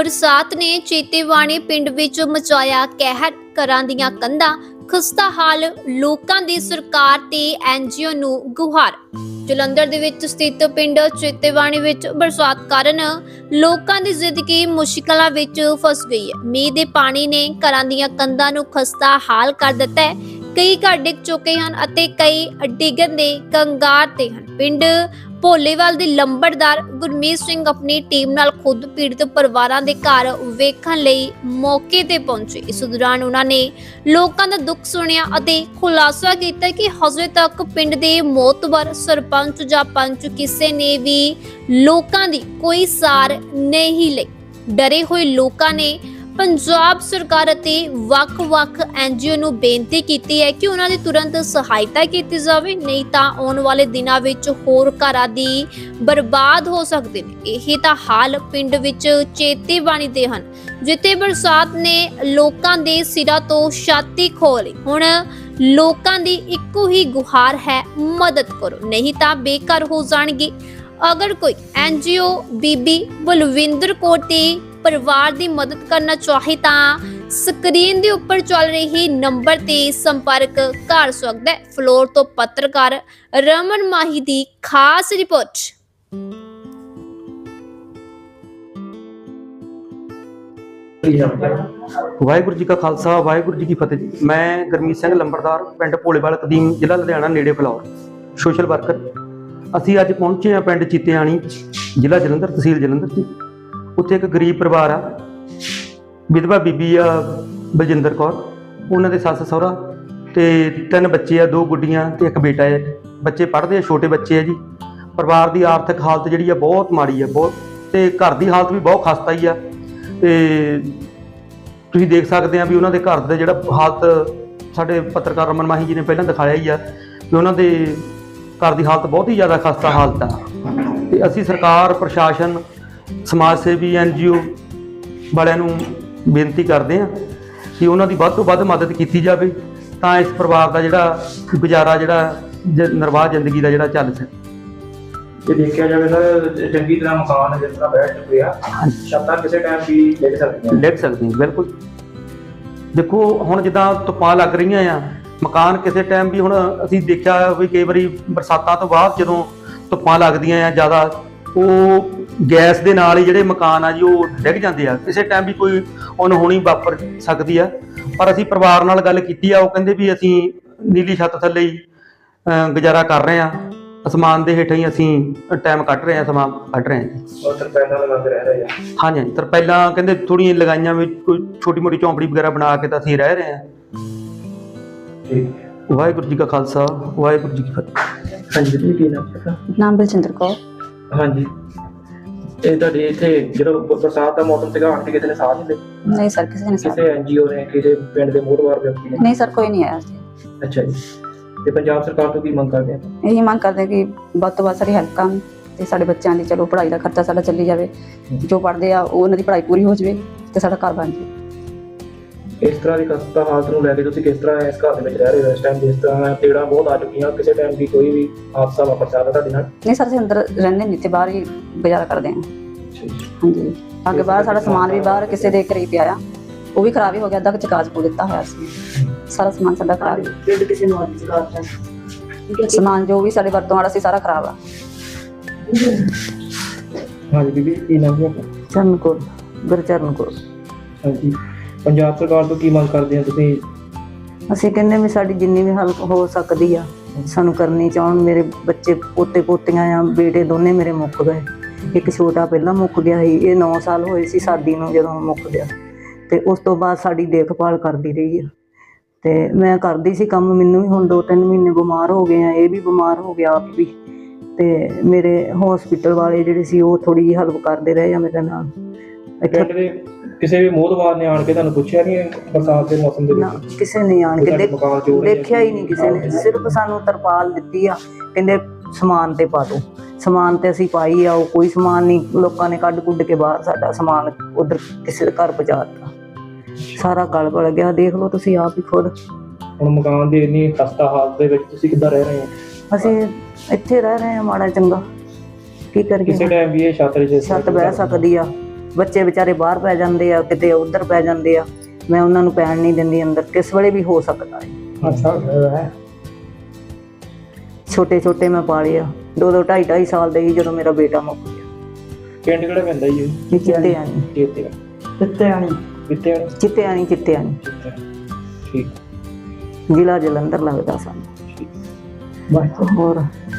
ਬਰਸਾਤ ਨੇ ਚੇਤੇਵਾਣੀ ਪਿੰਡ ਵਿੱਚ ਮਚਾਇਆ ਕਹਿਰ ਘਰਾਂ ਦੀਆਂ ਕੰਧਾਂ, ਖਸਤਾ ਹਾਲ ਲੋਕਾਂ ਦੀ ਸਰਕਾਰ ਤੇ ਐਨਜੀਓ ਨੂੰ ਗੁਹਾਰ। ਜਲੰਧਰ ਦੇ ਵਿੱਚ ਸਥਿਤ ਪਿੰਡ ਚੇਤੇਵਾਣੀ ਵਿੱਚ ਬਰਸਾਤ ਕਾਰਨ ਲੋਕਾਂ ਦੀ ਜ਼ਿੰਦਗੀ ਮੁਸ਼ਕਲਾਂ ਵਿੱਚ ਫਸ ਗਈ ਹੈ। ਮੀਂਹ ਦੇ ਪਾਣੀ ਨੇ ਘਰਾਂ ਦੀਆਂ ਕੰਧਾਂ ਨੂੰ ਖਸਤਾ ਹਾਲ ਕਰ ਦਿੱਤਾ ਹੈ। ਕਈ ਘਰ ਡਿੱਗ ਚੁੱਕੇ ਹਨ ਅਤੇ ਕਈ ਡਿੱਗਣ ਦੇ ਕੰਗਾਰ ਤੇ ਹਨ। ਪਿੰਡ ਭੋਲੇਵਾਲ ਦੇ ਲੰਬੜਦਾਰ ਗੁਰਮੀਤ ਸਿੰਘ ਆਪਣੀ ਟੀਮ ਨਾਲ ਖੁਦ ਪੀੜਤ ਪਰਿਵਾਰਾਂ ਦੇ ਘਰ ਵੇਖਣ ਲਈ ਮੌਕੇ ਤੇ ਪਹੁੰਚੇ। ਇਸ ਦੌਰਾਨ ਉਹਨਾਂ ਨੇ ਲੋਕਾਂ ਦਾ ਦੁੱਖ ਸੁਣਿਆ ਅਤੇ ਖੁਲਾਸਾ ਕੀਤਾ ਕਿ ਹਜੇ ਤੱਕ ਪਿੰਡ ਦੇ ਮੋਤਬਰ ਸਰਪੰਚ ਜਾਂ ਪੰਚ ਕਿਸੇ ਨੇ ਵੀ ਲੋਕਾਂ ਦੀ ਕੋਈ ਸਾਰ ਨਹੀਂ ਲਈ। ਡਰੇ ਹੋਏ ਲੋਕਾਂ ਨੇ ਪੰਜਾਬ ਸਰਕਾਰ ਅਤੇ ਵੱਖ-ਵੱਖ ਐਨਜੀਓ ਨੂੰ ਬੇਨਤੀ ਕੀਤੀ ਹੈ ਕਿ ਉਹਨਾਂ ਦੀ ਤੁਰੰਤ ਸਹਾਇਤਾ ਕੀਤੀ ਜਾਵੇ, ਨਹੀਂ ਤਾਂ ਆਉਣ ਵਾਲੇ ਦਿਨਾਂ ਵਿੱਚ ਹੋਰ ਘਰਾਂ ਦੀ ਬਰਬਾਦ ਹੋ ਸਕਦੇ ਨੇ। ਇਹ ਤਾਂ ਹਾਲ ਪਿੰਡ ਵਿੱਚ ਚੇਤੇਵਾਣੀ ਦੇ ਹਨ, ਜਿੱਥੇ ਬਰਸਾਤ ਨੇ ਲੋਕਾਂ ਦੇ ਸਿਰਾਂ ਤੋਂ ਛਾਤੀ ਖੋਹ ਲਈ। ਹੁਣ ਲੋਕਾਂ ਦੀ ਇੱਕੋ ਹੀ ਗੁਹਾਰ ਹੈ, ਮਦਦ ਕਰੋ, ਨਹੀਂ ਤਾਂ ਬੇਕਾਰ ਹੋ ਜਾਣਗੇ। ਅਗਰ ਕੋਈ ਐਨਜੀਓ ਬੀਬੀ ਬਲਵਿੰਦਰ ਕੌਰ ਤੇ ਪਰਿਵਾਰ ਦੀ ਮਦਦ ਕਰਨਾ ਚਾਹੇ ਤਾਂ ਸਕਰੀਨ ਦੇ ਉੱਪਰ ਚੱਲ ਰਹੀ ਨੰਬਰ ਤੇ ਸੰਪਰਕ ਕਰ ਸਕਦਾ ਹੈ। ਫਲੋਰ ਤੋਂ ਪੱਤਰਕਾਰ ਰਮਨ ਮਾਹੀ ਦੀ ਖਾਸ ਰਿਪੋਰਟ। ਵਾਹਿਗੁਰੂ ਜੀ ਕਾ ਖਾਲਸਾ, ਵਾਹਿਗੁਰੂ ਜੀ ਕੀ ਫਤਿਹ ਜੀ। ਮੈਂ ਗਰਮੀਤ ਸਿੰਘ ਲੰਬੜਦਾਰ, ਪਿੰਡ ਭੋਲੇਵਾਲ ਕਦੀਮ ਜ਼ਿਲ੍ਹਾ ਲੁਧਿਆਣਾ, ਨੇੜੇ ਫਲੌਰ, ਸੋਸ਼ਲ ਵਰਕਰ। ਅਸੀਂ ਅੱਜ ਪਹੁੰਚੇ ਹਾਂ ਪਿੰਡ ਚੀਤਿਆਣੀ, ਜ਼ਿਲ੍ਹਾ ਜਲੰਧਰ, ਤਹਿਸੀਲ ਜਲੰਧਰ ਜੀ। ਉੱਥੇ ਇੱਕ ਗਰੀਬ ਪਰਿਵਾਰ ਆ। ਵਿਧਵਾ ਬੀਬੀ ਆ ਬਲਜਿੰਦਰ ਕੌਰ। ਉਹਨਾਂ ਦੇ ਸੱਸ ਸਹੁਰਾ ਤੇ ਤਿੰਨ ਬੱਚੇ ਆ, ਦੋ ਗੁੱਡੀਆਂ ਤੇ ਇੱਕ ਬੇਟਾ ਹੈ ਬੱਚੇ ਪੜ੍ਹਦੇ ਆ, ਛੋਟੇ ਬੱਚੇ ਆ ਜੀ। ਪਰਿਵਾਰ ਦੀ ਆਰਥਿਕ ਹਾਲਤ ਜਿਹੜੀ ਆ ਬਹੁਤ ਮਾੜੀ ਆ, ਬਹੁਤ ਤੇ ਘਰ ਦੀ ਹਾਲਤ ਵੀ ਬਹੁਤ ਖਸਤਾ ਹੀ ਆ। ਤੇ ਤੁਸੀਂ ਦੇਖ ਸਕਦੇ ਆ ਵੀ ਉਹਨਾਂ ਦੇ ਘਰ ਦਾ ਜਿਹੜਾ ਹਾਲਤ ਸਾਡੇ ਪੱਤਰਕਾਰ ਰਮਨ ਮਾਹੀ ਜੀ ਨੇ ਪਹਿਲਾਂ ਦਿਖਾਇਆ ਹੀ ਆ ਕਿ ਉਹਨਾਂ ਦੇ ਘਰ ਦੀ ਹਾਲਤ ਬਹੁਤ ਹੀ ਜ਼ਿਆਦਾ ਖਸਤਾ ਹਾਲਤ ਆ। ਤੇ ਅਸੀਂ ਸਰਕਾਰ, ਪ੍ਰਸ਼ਾਸਨ ਸਮਾਜ ਸੇਵੀ ਐਨਜੀਓ ਵਾਲਿਆਂ ਨੂੰ ਬੇਨਤੀ ਕਰਦੇ ਆ ਕਿ ਉਹਨਾਂ ਦੀ ਵੱਧ ਤੋਂ ਵੱਧ ਮਦਦ ਕੀਤੀ ਜਾਵੇ ਤਾਂ ਇਸ ਪਰਿਵਾਰ ਦਾ ਜਿਹੜਾ ਗੁਜ਼ਾਰਾ ਜਿਹੜਾ ਨਿਰਵਾਹ ਜ਼ਿੰਦਗੀ ਦਾ ਜਿਹੜਾ ਚੱਲ ਸਕੇ। ਜੇ ਦੇਖਿਆ ਜਾਵੇ ਤਾਂ ਚੰਗੀ ਤਰ੍ਹਾਂ ਮਕਾਨ ਜਿਸ ਤਰ੍ਹਾਂ ਬੈਠ ਚੁੱਕੇ ਆ ਛੱਤਾਂ ਕਿਸੇ ਟਾਈਮ ਵੀ ਡਿੱਗ ਸਕਦੀਆਂ। ਲਿਖ ਸਕਦੇ ਹਾਂ ਬਿਲਕੁਲ। ਦੇਖੋ ਹੁਣ ਜਿੱਦਾਂ ਧੁੱਪਾਂ ਲੱਗ ਰਹੀਆਂ ਆ ਮਕਾਨ ਕਿਸੇ ਟਾਈਮ ਵੀ ਹੁਣ ਅਸੀਂ ਦੇਖਿਆ ਵੀ ਕਈ ਵਾਰੀ ਬਰਸਾਤਾਂ ਤੋਂ ਬਾਅਦ ਜਦੋਂ ਧੁੱਪਾਂ ਲੱਗਦੀਆਂ ਆ ਜ਼ਿਆਦਾ ਉਹ ਗੈਸ ਦੇ ਨਾਲ ਹੀ ਜਿਹੜੇ ਮਕਾਨ ਆ ਜੀ ਉਹ ਡਿੱਗ ਜਾਂਦੇ ਆ। ਕਿਸੇ ਟਾਈਮ ਵੀ ਕੋਈ ਅਨਹੋਣੀ ਵਾਪਰ ਸਕਦੀ ਆ। ਪਰ ਅਸੀਂ ਪਰਿਵਾਰ ਨਾਲ ਗੱਲ ਕੀਤੀ ਆ ਉਹ ਕਹਿੰਦੇ ਵੀ ਅਸੀਂ ਨੀਲੀ ਛੱਤ ਥੱਲੇ ਹੀ ਗੁਜ਼ਾਰਾ ਕਰ ਰਹੇ ਆ। ਅਸਮਾਨ ਦੇ ਹੇਠਾਂ ਹੀ ਅਸੀਂ ਟਾਈਮ ਕੱਢ ਰਹੇ ਆ ਸਮਾਂ ਕੱਢ ਰਹੇ ਆ ਜੀ। ਉਹ ਤਰਪੈਨਾਂ ਲਗਾਉਂਦੇ ਰਹਿ ਰਹੇ ਆ ਹਾਂਜੀ ਹਾਂਜੀ। ਤਾਂ ਪਹਿਲਾਂ ਕਹਿੰਦੇ ਥੋੜੀਆਂ ਲਗਾਈਆਂ ਵਿੱਚ ਕੋਈ ਛੋਟੀ ਮੋਟੀ ਝੌਂਪੜੀ ਵਗੈਰਾ ਬਣਾ ਕੇ ਤਾਂ ਅਸੀਂ ਰਹਿ ਰਹੇ ਹਾਂ ਠੀਕ ਵਾਹਿਗੁਰੂ ਜੀ ਕਾ ਖਾਲਸਾ ਵਾਹਿਗੁਰੂ ਜੀ ਕੀ ਫਤਿਹ। ਹਾਂਜੀ ਜੀ ਕੀ ਨਾਮ ਹੈ? ਨਾਮ ਬਲਜਿੰਦਰ ਕੌਰ। ਹਾਂਜੀ। ਇਹ ਤੁਹਾਡੇ ਇੱਥੇ ਜਦੋਂ ਬ- ਬਰਸਾਤ ਦਾ ਮੌਸਮ ਸੀਗਾ ਆਂਟੀ ਕਿਸੇ ਨੇ ਸਾਥ ਨਹੀਂ ਦਿੱਤੇ? ਨਹੀਂ ਸਰ ਕਿਸੇ ਨੇ ਸਾਥ ਕਿਸੇ ਐਨਜੀਓ ਨੇ ਕਿਸੇ ਪਿੰਡ ਦੇ ਮੋਹਰਵਾਰ ਵਿਅਕਤੀ ਨੇ? ਨਹੀਂ ਸਰ ਕੋਈ ਨਹੀਂ ਆਇਆ ਜੀ। ਅੱਛਾ ਜੀ। ਤੇ ਪੰਜਾਬ ਸਰਕਾਰ ਤੋਂ ਕੀ ਮੰਗ ਕਰਦੇ ਆ? ਇਹੀ ਮੰਗ ਕਰਦੇ ਕਿ ਵੱਧ ਤੋਂ ਵੱਧ ਸਾਡੀ ਹੈਲਪ ਕਰਨ ਤੇ ਸਾਡੇ ਬੱਚਿਆਂ ਦੀ ਚਲੋ ਪੜ੍ਹਾਈ ਦਾ ਖਰਚਾ ਸਾਡਾ ਚੱਲੀ ਜਾਵੇ। ਜੋ ਪੜ੍ਹਦੇ ਆ ਉਹ ਉਹਨਾਂ ਦੀ ਪੜ੍ਹਾਈ ਪੂਰੀ ਹੋ ਜਾਵੇ ਤੇ ਸਾਡਾ ਘਰ ਬਣ ਜਾਵੇ। ਇਸ ਤਰ੍ਹਾਂ ਦੀ ਖਸਤਾ ਹਾਲਤ ਨੂੰ ਲੈ ਕੇ ਤੁਸੀਂ ਕਿਸ ਤਰ੍ਹਾਂ ਇਸ ਘਰ ਦੇ ਵਿੱਚ ਰਹਿ ਰਹੇ ਹੋ ਇਸ ਟਾਈਮ ਜਿਸ ਤਰ੍ਹਾਂ ਤੇੜਾ ਬਹੁਤ ਆ ਚੁੱਕੀਆਂ ਕਿਸੇ ਟਾਈਮ ਵੀ ਕੋਈ ਵੀ ਹਾਦਸਾ ਵਾਪਰ ਸਕਦਾ ਤੁਹਾਡੇ ਨਾਲ? ਨਹੀਂ ਸਰ ਅਸੀਂ ਅੰਦਰ ਰਹਿੰਦੇ ਨਹੀਂ ਤੇ ਬਾਹਰ ਹੀ ਗੁਜ਼ਾਰਾ ਕਰਦੇ ਹਾਂ। ਅੱਛਾ ਜੀ। ਹਾਂਜੀ। ਅੱਗੇ ਬਾਹਰ ਸਾਡਾ ਸਮਾਨ ਵੀ ਬਾਹਰ ਕਿਸੇ ਦੇ ਘਰੇ ਹੀ ਪਿਆ ਆ। ਉਹ ਵੀ ਖਰਾਬ ਹੀ ਹੋ ਗਿਆ ਅੱਧਾ ਚਕਾਜ ਪੂ ਦਿੱਤਾ ਹੋਇਆ ਸੀ। ਸਾਰਾ ਸਮਾਨ ਸਾਡਾ ਖਰਾਬ ਹੈ। ਕਿਸੇ ਨੂੰ ਅੱਜ ਕਰਤਾ ਸਮਾਨ ਜੋ ਵੀ ਸਾਡੇ ਵਰਤੋਂ ਵਾਲਾ ਸੀ ਸਾਰਾ ਖਰਾਬ ਆ। ਹਾਂਜੀ। ਬੀਬੀ ਕੀ ਨਾਮ ਹੈ? ਚਰਨ ਕੋਲ ਗੁਰਚਰਨ ਕੋਲ ਹਾਂਜੀ। ਪੰਜਾਬ ਸਰਕਾਰ ਤੋਂ ਕੀ ਮੰਗ ਕਰਦੇ ਆ ਤੁਸੀਂ? ਅਸੀਂ ਕਹਿੰਦੇ ਵੀ ਸਾਡੀ ਜਿੰਨੀ ਵੀ ਹੈਲਪ ਹੋ ਸਕਦੀ ਆ ਸਾਨੂੰ ਕਰਨੀ ਚਾਹਣ। ਮੇਰੇ ਬੱਚੇ ਪੋਤੇ ਪੋਤੀਆਂ ਆ ਬੇਟੇ ਦੋਨੇ ਮੇਰੇ ਮੁੱਕ ਗਏ। ਇੱਕ ਛੋਟਾ ਪਹਿਲਾਂ ਮੁੱਕ ਗਿਆ ਸੀ ਇਹ 9 ਸਾਲ ਹੋਏ ਸੀ ਸਾਡੀ ਨੂੰ ਜਦੋਂ ਮੁੱਕ ਗਿਆ। ਤੇ ਉਸ ਤੋਂ ਬਾਅਦ ਸਾਡੀ ਦੇਖਭਾਲ ਕਰਦੀ ਰਹੀ ਆ। ਤੇ ਮੈਂ ਕਰਦੀ ਸੀ ਕੰਮ ਮੈਨੂੰ ਵੀ ਹੁਣ 2-3 ਮਹੀਨੇ ਬਿਮਾਰ ਹੋ ਗਏ ਆ ਇਹ ਵੀ ਬਿਮਾਰ ਹੋ ਗਿਆ ਆਪ ਵੀ। ਤੇ ਮੇਰੇ ਹਸਪੀਟਲ ਵਾਲੇ ਜਿਹੜੇ ਸੀ ਉਹ ਥੋੜੀ ਜਿਹੀ ਹੈਲਪ ਕਰਦੇ ਰਹੇ ਆ ਮੇਰੇ ਨਾਲ। ਇੱਥੇ ਕਿਸੇ ਵੀ ਮੋਹਦਵਾਰ ਨੇ ਆਣ ਕੇ ਤੁਹਾਨੂੰ ਪੁੱਛਿਆ ਨਹੀਂ ਬਰਸਾਤ ਦੇ ਮੌਸਮ ਦੇ ਨਾ ਵਿੱਚ? ਕਿਸੇ ਨੇ ਆਣ ਕੇ ਤੁਹਾਡੇ ਦੇਖ- ਮਕਾਨ ਚੋਰ ਨੇ ਦੇਖਿਆ ਹੀ ਨਹੀਂ ਕਿਸੇ ਨੇ। ਸਿਰਫ ਸਾਨੂੰ ਤਰਪਾਲ ਦਿੱਤੀ ਆ ਕਹਿੰਦੇ ਸਮਾਨ ਤੇ ਪਾ ਦਿਓ ਸਮਾਨ ਤੇ ਅਸੀਂ ਪਾਈ ਆ ਉਹ ਕੋਈ ਸਮਾਨ ਨਹੀਂ। ਲੋਕਾਂ ਨੇ ਕੱਢ ਕੁੱਢ ਕੇ ਬਾਹਰ ਸਾਡਾ ਸਮਾਨ ਉਧਰ ਕਿਸੇ ਦੇ ਘਰ ਪਹੁੰਚਾ ਦਿੱਤਾ। ਸਾਰਾ ਗਲ ਬਲ ਗਿਆ। ਦੇਖ ਲਓ ਤੁਸੀਂ ਆਪ ਹੀ ਖੁਦ। ਹੁਣ ਮਕਾਨ ਦੀ ਇੰਨੀ ਖਸਤਾ ਹਾਲਤ ਦੇ ਵਿੱਚ ਤੁਸੀਂ ਕਿੱਦਾਂ ਰਹਿ ਰਹੇ ਹੋ? ਅਸੀਂ ਇੱਥੇ ਰਹਿ ਰਹੇ ਹਾਂ ਮਾੜਾ ਚੰਗਾ। ਕੀ ਕਰੀਏ ਕਿਸੇ ਟਾਈਮ ਵੀ ਇਹ ਛੱਤ ਦੇ ਛੱਤ ਬਹਿ ਸਕਦੀ ਆ। ਬੱਚੇ ਵਿਚਾਰੇ ਬਾਹਰ ਪੈ ਜਾਂਦੇ ਆ ਕਿਤੇ ਉਧਰ ਪੈ ਜਾਂਦੇ ਆ ਮੈਂ ਉਹਨਾਂ ਨੂੰ ਪੈਣ ਨਹੀਂ ਦਿੰਦੀ ਅੰਦਰ ਕਿਸ ਵੇਲੇ ਵੀ ਹੋ ਸਕਦਾ ਹੈ। ਅੱਛਾ ਹੈ। ਛੋਟੇ ਛੋਟੇ ਮੈਂ ਪਾਲੇ ਆ ਦੋ ਦੋ ਢਾਈ ਢਾਈ ਸਾਲ ਦੇ ਸੀ ਜਦੋਂ ਮੇਰਾ ਬੇਟਾ ਮੁੱਕ ਗਿਆ। ਪਿੰਡ ਕਿਹੜਾ ਪੈਂਦਾ ਜੀ? ਚਿੱਤੇ ਆਣੀ ਚੇਤੇ ਚਿੱਤੇ ਆਣੀ ਕਿੱਥੇ ਆਣੀ ਚਿੱਤੇ ਆਣੀ ਚਿੱਤੇ ਆਣੀ ਠੀਕ। ਜ਼ਿਲ੍ਹਾ ਜਲੰਧਰ ਲੱਗਦਾ ਸਾਨੂੰ। ਬਸ। ਹੋਰ?